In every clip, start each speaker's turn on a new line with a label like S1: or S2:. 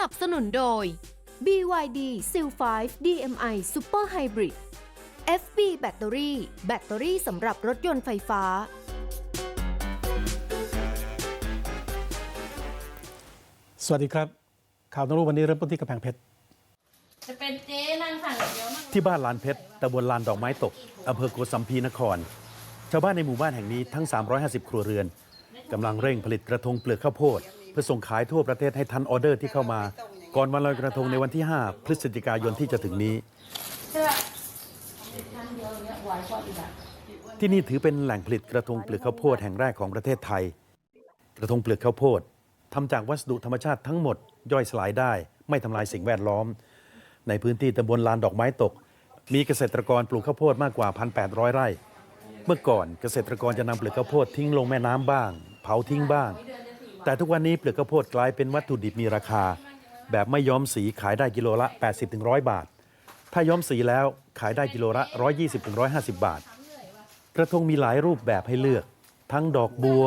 S1: นับสนุนโดย BYD Seal 5 DMI Super Hybrid FB แบตเตอรี่แบตเตอรี่สำหรับรถยนต์ไฟฟ้า
S2: สวัสดีครับ ข่าวต้องรู้วันนี้เริ่มต้นที่กำแพงเพชร
S3: จะเป็นเจ๊นั่งสั่งอย่างเดียวมั่ง
S4: ที่บ้านลานเพชรตำบลลานดอกไม้ตกอำเภอโกสัมพีนคร ชาวบ้านในหมู่บ้านแห่งนี้ทั้ง 350 ครัวเรือนกำลังเร่งผลิตกระทงเปลือกข้าวโพด เพื่อส่งขายทั่วประเทศให้ทันออเดอร์ที่เข้ามา ก่อนวันลอยกระทงในวันที่ 5 พฤศจิกายนที่จะถึงนี้
S3: เชื่อท่านเดียวเนี่ยไหวกว่าอีกอะ
S4: ที่นี่ถือเป็นแหล่งผลิตกระทงเปลือกข้าวโพดแห่งแรกของประเทศไทย กระทงเปลือกข้าวโพดทำจากวัสดุธรรมชาติทั้งหมดย่อยสลายได้ ไม่ทำลายสิ่งแวดล้อม ในพื้นที่ตำบลลานดอกไม้ตก มีเกษตรกรปลูกข้าวโพดมากกว่า 1,800 ไร่ เมื่อก่อนเกษตรกรจะนำเปลือกข้าวโพดทิ้งลงแม่น้ำบ้าง เผาทิ้งบ้าง แต่ทุกวันนี้เปลือกข้าวโพดกลายเป็นวัตถุดิบมีราคา แบบไม่ย้อมสีขายได้กิโลละ 80-100 บาท ถ้าย้อมสีแล้วขายได้กิโลละ 120-150 บาท กระทงมีหลายรูปแบบให้เลือก ทั้งดอกบัว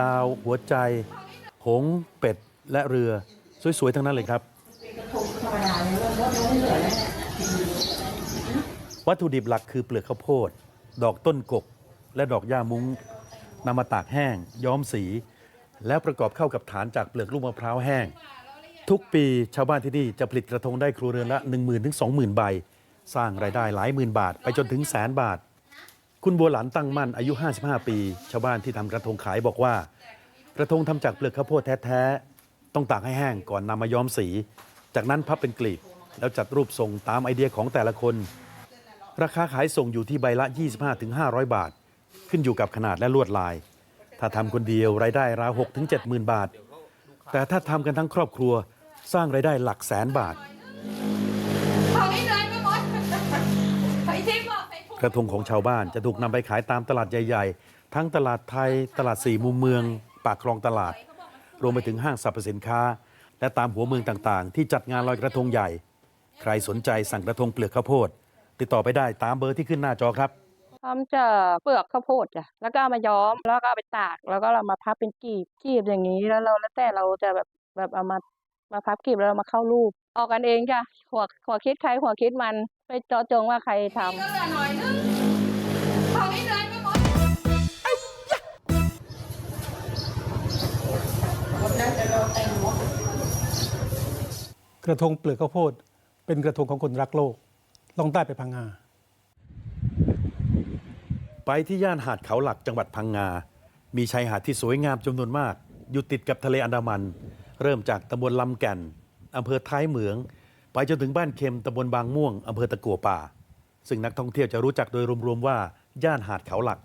S4: ดาว หัวใจ หงส์เป็ด และเรือ สวย ๆ ทั้งนั้นเลยครับ วัตถุดิบหลักคือเปลือกข้าวโพด ดอกต้นกก และดอกย่ามุ้งนำมาตากแห้ง ย้อมสี แล้วประกอบเข้ากับฐานจากเปลือกลูกมะพร้าวแห้ง ทุกปีชาวบ้านที่นี่จะผลิตกระทงได้ครัวเรือนละ 1 0,000ถึง20,000 ใบ สร้างรายได้หลายหมื่นบาท ไปจนถึงแสนบาท คุณบัวหลานตั้งมั่นอายุ 55 ปี ชาวบ้านที่ทำกระทงขายบอกว่า กระทงทำจากเปลือกข้าวโพดแท้ๆต้องตากให้แห้งก่อนนำมาย้อมสี จากนั้นพับเป็นกลีบ แล้วจัดรูปทรงตามไอเดียของแต่ละคน ราคาขายส่งอยู่ที่ใบละ 25-500 บาท ขึ้นอยู่กับขนาดและลวดลาย ถ้าทำคนเดียวรายได้ราว6ถึง70,000บาท แต่ถ้าทำกันทั้งครอบครัวสร้างรายได้หลักแสนบาท
S3: ของนี่เลยไม่หมดไอ้ที่บอกไปพูด
S4: กระทงของชาวบ้านจะถูกนำไปขายตามตลาดใหญ่ ๆ ทั้งตลาดไทย ตลาดสี่มุมเมือง ปากคลองตลาด รวมไปถึงห้างสรรพสินค้า และตามหัวเมืองต่างๆ ที่จัดงานลอยกระทงใหญ่ ใครสนใจสั่งกระทงเปลือกข้าวโพด ติดต่อไปได้ตามเบอร์ที่ขึ้นหน้าจอครับ
S5: ทำจากเปลือกข้าวโพดจ้ะแล้วก็มาย้อมแล้วก็เอาไปตาก แล้วก็เรามาพับเป็นกีบกีบอย่างนี้แล้วเราแล้วแต่เราจะแบบแบบเอามามาพับกีบแล้วเรามาเข้ารูป ออกกันเองจ้ะหัวหัวคิดใครหัวคิดมันไปเจาะจงว่าใครทำ
S3: ก็เหลือหน่อยนึงของนี่เลยไม่หมด
S2: กระทงเปลือกข้าวโพด เป็นกระทงของคนรักโลก ลองใต้ไปพังงา
S4: ไปที่ย่านหาดเขาหลักจังหวัดพังงา มีชายหาดที่สวยงามจำนวนมาก อยู่ติดกับทะเลอันดามัน เริ่มจากตำบลลำแก่นอำเภอท้ายเหมือง ไปจนถึงบ้านเค็มตำบลบางม่วงอำเภอตะกัวป่า ซึ่งนักท่องเที่ยวจะรู้จักโดยรวมๆว่าย่านหาดเขาหลัก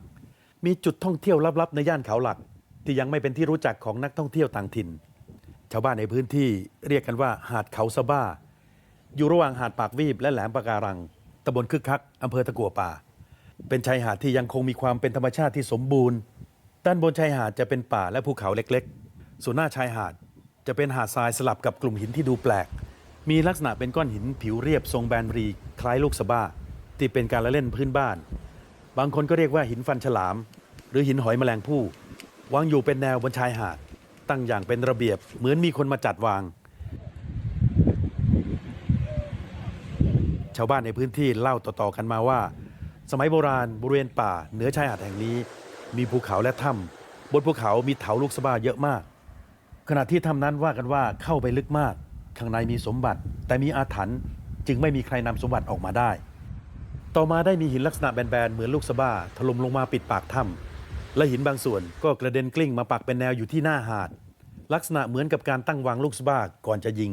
S4: มีจุดท่องเที่ยวลับๆในย่านเขาหลัก ที่ยังไม่เป็นที่รู้จักของนักท่องเที่ยวต่างถิ่น ชาวบ้านในพื้นที่เรียกกันว่าหาดเขาสะบ้า อยู่ระหว่างหาดปากวีบและแหลมปะการังตำบลคึกคักอำเภอตะกัวป่า เป็นชายหาดที่ยังคงมีความเป็นธรรมชาติที่สมบูรณ์ ด้านบนชายหาดจะเป็นป่าและภูเขาเล็กๆ ส่วนหน้าชายหาดจะเป็นหาดทรายสลับกับกลุ่มหินที่ดูแปลก มีลักษณะเป็นก้อนหินผิวเรียบทรงแบนรีคล้ายลูกสะบ้า ที่เป็นการละเล่นพื้นบ้าน บางคนก็เรียกว่าหินฟันฉลาม หรือหินหอยแมลงภู่วางอยู่เป็นแนวบนชายหาด ตั้งอย่างเป็นระเบียบเหมือนมีคนมาจัดวาง ชาวบ้านในพื้นที่เล่าต่อๆกันมาว่า สมัยโบราณบริเวณป่าเหนือชายหาดแห่งนี้ มีภูเขาและถ้ำบนภูเขามีเถาลูกสะบ้าเยอะมาก ขณะที่ถ้ำนั้นว่ากันว่าเข้าไปลึกมาก ข้างในมีสมบัติ แต่มีอาถรรพ์จึงไม่มีใครนำสมบัติออกมาได้ ต่อมาได้มีหินลักษณะแบนๆเหมือนลูกสะบ้าถล่มลงมาปิดปากถ้ำและหินบางส่วนก็กระเด็นกลิ้งมาปักเป็นแนวอยู่ที่หน้าหาด ลักษณะเหมือนกับการตั้งวางลูกสะบ้าก่อนจะยิง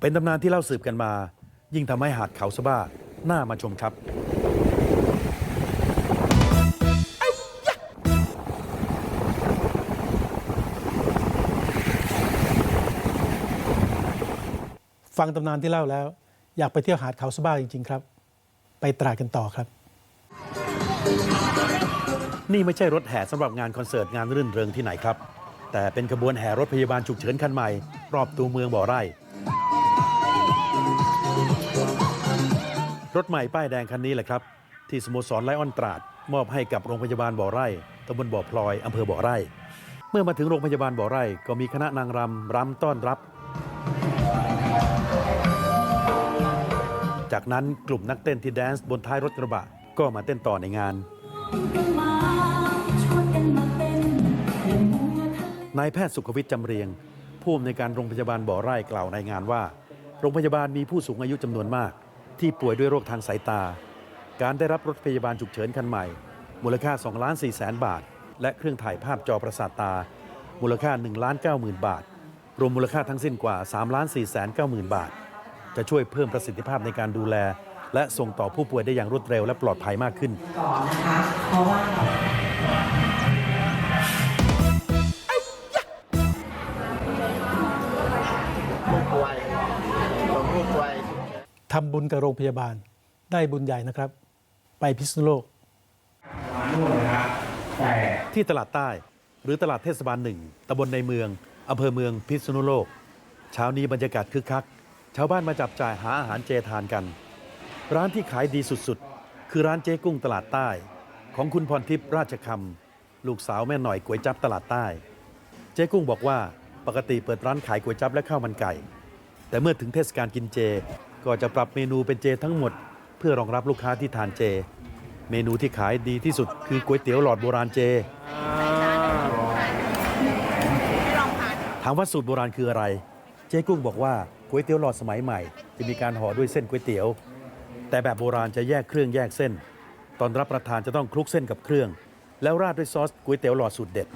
S4: เป็นตำนานที่เล่าสืบกันมา ยิ่งทำให้หาดเขาสะบ้าน่ามาชมครับ
S2: ฟังตำนานที่เล่าแล้ว อยากไปเที่ยวหาดเขาสะบ้าจริง ๆ ครับ ไปตราดกันต่อครับ
S4: นี่ไม่ใช่รถแห่สำหรับงานคอนเสิร์ตงานรื่นเริงที่ไหนครับ แต่เป็นขบวนแห่รถพยาบาลฉุกเฉินคันใหม่ รอบตัวเมืองบ่อไร่ รถใหม่ป้ายแดงคันนี้แหละครับ ที่สโมสรไลออนตราด มอบให้กับโรงพยาบาลบ่อไร่ตำบลบ่อพลอยอำเภอบ่อไร่ เมื่อมาถึงโรงพยาบาลบ่อไร่ก็มีคณะนางรำรำต้อนรับ จากนั้นกลุ่มนักเต้นที่แดนซ์บนท้ายรถกระบะก็มาเต้นต่อในงาน นายแพทย์สุขวิทย์จำเรียง ผู้อำนวยการโรงพยาบาลบ่อไร่กล่าวในงานว่า โรงพยาบาลมีผู้สูงอายุจำนวนมาก ที่ป่วยด้วยโรคทางสายตา การได้รับรถพยาบาลฉุกเฉินคันใหม่ มูลค่า2ล้าน4แสนบาท และเครื่องถ่ายภาพจอประสาทตา มูลค่า1ล้าน9หมื่นบาท รวมมูลค่าทั้งสิ้นกว่า3ล้าน4แสน9หมื่นบาท จะช่วยเพิ่มประสิทธิภาพในการดูแล และส่งต่อผู้ป่วยได้อย่างรวดเร็วและปลอดภัยมากขึ้น
S6: ก่อนนะคะเพราะว่าเรา
S2: ทำบุญกับโรงพยาบาลได้บุญใหญ่นะครับ ไปพิษณุโลก
S4: ที่ตลาดใต้หรือตลาดเทศบาลหนึ่งตำบลในเมืองอำเภอเมืองพิษณุโลก เช้านี้บรรยากาศคึกคัก ชาวบ้านมาจับจ่ายหาอาหารเจทานกัน ร้านที่ขายดีสุดๆ คือร้านเจ๊กุ้งตลาดใต้ ของคุณพรทิพย์ราชคำลูกสาวแม่หน่อยก๋วยจับตลาดใต้ เจ๊กุ้งบอกว่าปกติเปิดร้านขายก๋วยจับและข้าวมันไก่ แต่เมื่อถึงเทศกาลกินเจ ก็จะปรับเมนูเป็นเจทั้งหมด เพื่อรองรับลูกค้าที่ทานเจ เมนูที่ขายดีที่สุดคือก๋วยเตี๋ยวหลอดโบราณเจถามว่าสูตรโบราณคืออะไร เจ๊กุ้งบอกว่าก๋วยเตี๋ยวหลอดสมัยใหม่ จะมีการห่อด้วยเส้นก๋วยเตี๋ยว แต่แบบโบราณจะแยกเครื่องแยกเส้น ตอนรับประทานจะต้องคลุกเส้นกับเครื่อง แล้วราดด้วยซอสก๋วยเตี๋ยวหลอดสูตรเด็ด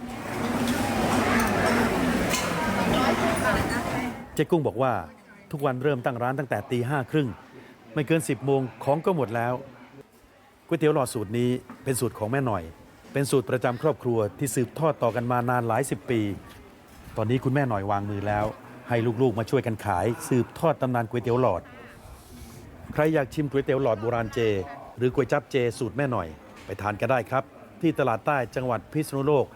S4: เจ๊กุ้งบอกว่าทุกวันเริ่มตั้งร้านตั้งแต่ตีห้าครึ่งไม่เกิน 10โมงของก็หมดแล้วก๋วยเตี๋ยวหลอดสูตรนี้เป็นสูตรของแม่หน่อย เป็นสูตรประจำครอบครัวที่สืบทอดต่อกันมานานหลายสิบปี ตอนนี้คุณแม่หน่อยวางมือแล้ว ให้ลูกๆมาช่วยกันขาย สืบทอดตำนานก๋วยเตี๋ยวหลอด ใครอยากชิมก๋วยเตี๋ยวหลอดโบราณเจ หรือก๋วยจับเจสูตรแม่หน่อย ไปทานกันได้ครับ ที่ตลาดใต้จังหวัดพิษณุโลก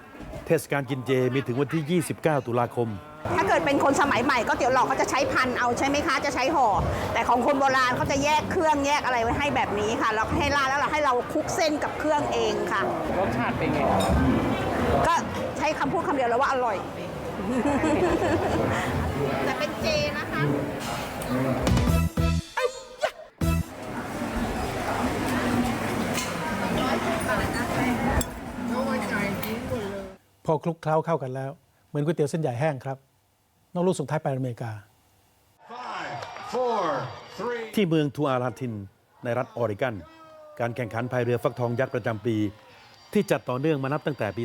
S4: เทศกาลกินเจมีถึงวันที่ 29 ตุลาคม
S7: ถ้าเกิดเป็นคนสมัยใหม่ก็เตี๋ยวหลอกเขาจะใช้พันเอาใช่ไหมคะจะใช้ห่อ แต่ของคนโบราณเขาจะแยกเครื่องแยกอะไรไว้ให้แบบนี้ค่ะแล้วให้ราดแล้วเราให้เราคลุกเส้นกับเครื่องเองค่ะ
S8: รสชาติเป็นไง
S7: ก็ใช้คำพูดคำเดียวแล้วว่าอร่อย แต่เป็นเจนะคะ
S2: พอคลุกเคล้าเข้ากันแล้ว เหมือนก๋วยเตี๋ยวเส้นใหญ่แห้งครับน้องลูกส่งท้ายไปอเมริกา
S9: four, three.
S4: ที่เมืองทูอาราทิน ในรัฐออริกอนการแข่งขันพายเรือฟักทองยักษ์ประจำปี ที่จัดต่อเนื่องมานับตั้งแต่ปี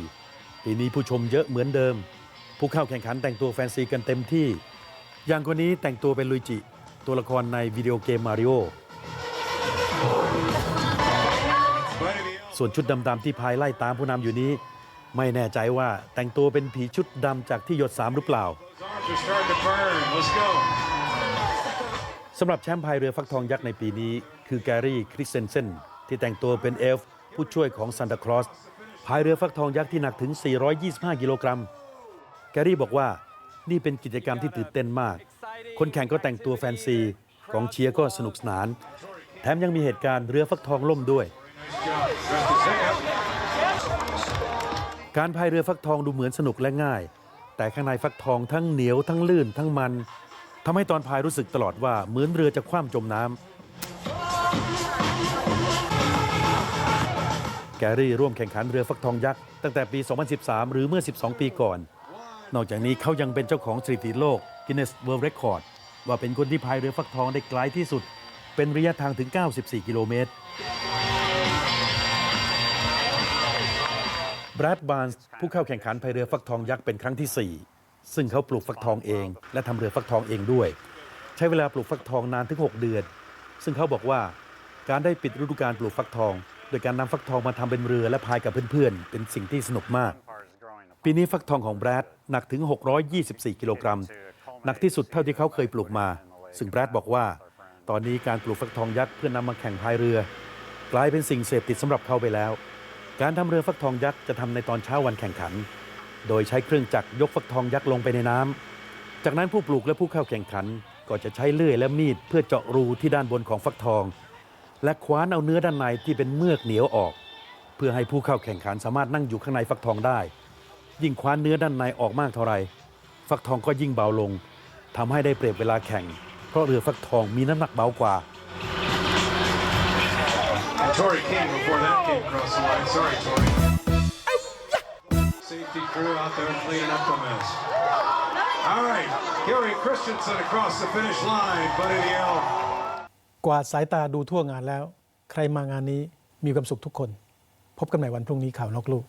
S4: 2004 ปีนี้ผู้ชมเยอะเหมือนเดิม ผู้เข้าแข่งขันแต่งตัวแฟนซีกันเต็มที่ อย่างคนนี้แต่งตัวเป็นลุยจิ ตัวละครในวิดีโอเกมมาริโอส่วนชุดดำๆที่พายไล่ตามผู้นำอยู่นี้ ไม่แน่ใจว่าแต่งตัวเป็นผีชุดดำจากที่หยดสามหรือเปล่าสำหรับแชมป์พายเรือฟักทองยักษ์ในปีนี้ คือแกรี่คริสเซนเซนที่แต่งตัวเป็นเอลฟ์ผู้ช่วยของซานตาคลอสพายเรือฟักทองยักษ์ที่หนักถึง 425 กิโลกรัม แกรี่บอกว่านี่เป็นกิจกรรมที่ตื่นเต้นมาก คนแข่งก็แต่งตัวแฟนซีกองเชียร์ก็สนุกสนาน แถมยังมีเหตุการณ์เรือฟักทองล่มด้วย การพายเรือฟักทองดูเหมือนสนุกและง่าย แต่ข้างในฟักทองทั้งเหนียวทั้งลื่นทั้งมันทำให้ตอนพายรู้สึกตลอดว่าเหมือนเรือจะคว่ำจมน้ำแกรี่ร่วมแข่งขันเรือฟักทองยักษ์ตั้งแต่ปี 2013 หรือเมื่อ 12 ปีก่อน นอกจากนี้เขายังเป็นเจ้าของสถิติโลก Guinness World Record ว่าเป็นคนที่พายเรือฟักทองได้ไกลที่สุด เป็นระยะทางถึง 94 กิโลเมตรแบรดบาร์นส์ผู้เข้าแข่งขันพายเรือฟักทองยักษ์เป็นครั้งที่ 4 ซึ่งเขาปลูกฟักทองเอง และทำเรือฟักทองเองด้วย ใช้เวลาปลูกฟักทองนานถึง 6 เดือน ซึ่งเขาบอกว่าการได้ปิดฤดูกาลปลูกฟักทอง โดยการนำฟักทองมาทำเป็นเรือและพายกับเพื่อนๆ เป็นสิ่งที่สนุกมาก ปีนี้ฟักทองของแบรดหนักถึง 624 กิโลกรัม หนักที่สุดเท่าที่เขาเคยปลูกมา ซึ่งแบรดบอกว่า ตอนนี้การปลูกฟักทองยักษ์เพื่อนำมาแข่งพายเรือ กลายเป็นสิ่งเสพติดสำหรับเขาไปแล้ว การทำเรือฟักทองยักษ์จะทำในตอนเช้าวันแข่งขัน โดยใช้เครื่องจักรยกฟักทองยักษ์ลงไปในน้ำ จากนั้นผู้ปลูกและผู้เข้าแข่งขัน ก็จะใช้เลื่อยและมีดเพื่อเจาะรูที่ด้านบนของฟักทอง และคว้านเอาเนื้อด้านในที่เป็นเมือกเหนียวออก เพื่อให้ผู้เข้าแข่งขันสามารถนั่งอยู่ข้างในฟักทองได้ ยิ่งคว้านเนื้อด้านในออกมากเท่าไรฟักทองก็ยิ่งเบาลงทำให้ได้เปรียบเวลาแข่ง เพราะเรือฟักทองมีน้ำหนักเบากว่า
S9: Five, And Tory King before that came across the line. Sorry, Tory. Safety crew out there cleaning up the mess. All right, Gary Christensen across the finish line. Buddy the Elf.
S2: กวาดสายตาดูทั่วงานแล้ว ใครมางานนี้มีความสุขทุกคน พบกันใหม่วันพรุ่งนี้ข่าวนอกลูก